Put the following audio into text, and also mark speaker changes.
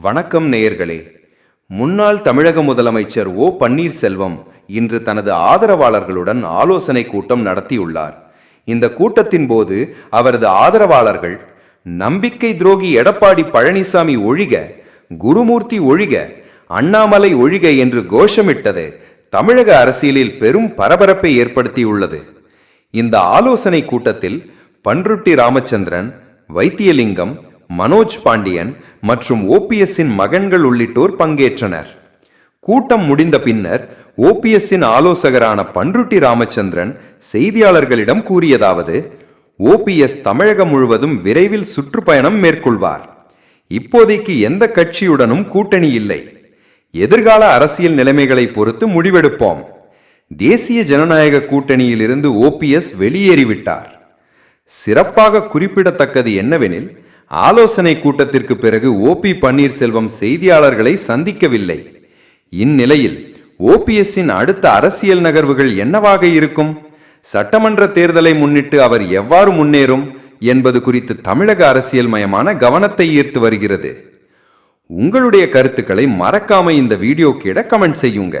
Speaker 1: வணக்கம் நேயர்களே. முன்னாள் தமிழக முதலமைச்சர் ஓ பன்னீர்செல்வம் இன்று தனது ஆதரவாளர்களுடன் ஆலோசனை கூட்டம் நடத்தியுள்ளார். இந்த கூட்டத்தின் போது அவரது ஆதரவாளர்கள் நம்பிக்கை துரோகி எடப்பாடி பழனிசாமி ஒழிக குருமூர்த்தி ஒழிக அண்ணாமலை ஒழிக என்று கோஷமிட்டது தமிழக அரசியலில் பெரும் பரபரப்பை ஏற்படுத்தியுள்ளது. இந்த ஆலோசனை கூட்டத்தில் பன்ருட்டி ராமச்சந்திரன் வைத்தியலிங்கம் மனோஜ் பாண்டியன் மற்றும் ஓபிஎஸ்ஸின் மகன்கள் உள்ளிட்டோர் பங்கேற்றனர். கூட்டம் முடிந்த பின்னர் ஓபிஎஸ்ஸின் ஆலோசகரான பன்ருட்டி ராமச்சந்திரன் செய்தியாளர்களிடம் கூறியதாவது ஓபிஎஸ் தமிழகம் முழுவதும் விரைவில் சுற்றுப்பயணம் மேற்கொள்வார். இப்போதைக்கு எந்த கட்சியுடனும் கூட்டணி இல்லை. எதிர்கால அரசியல் நிலைமைகளை பொறுத்து முடிவெடுப்போம். தேசிய ஜனநாயக கூட்டணியிலிருந்து ஓபிஎஸ் வெளியேறிவிட்டார். சிறப்பாக குறிப்பிடத்தக்கது என்னவெனில் ஆலோசனை கூட்டத்திற்கு பிறகு ஓபி பன்னீர்செல்வம் செய்தியாளர்களை சந்திக்கவில்லை. இந்நிலையில் ஓபிஎஸ்ஸின் அடுத்த அரசியல் நகர்வுகள் என்னவாக இருக்கும்? சட்டமன்ற தேர்தலை முன்னிட்டு அவர் எவ்வாறு முன்னேறும் என்பது குறித்து தமிழக அரசியல் மயமான கவனத்தை ஈர்த்து வருகிறது. உங்களுடைய கருத்துக்களை மறக்காம இந்த வீடியோ கீழே கமெண்ட் செய்யுங்க.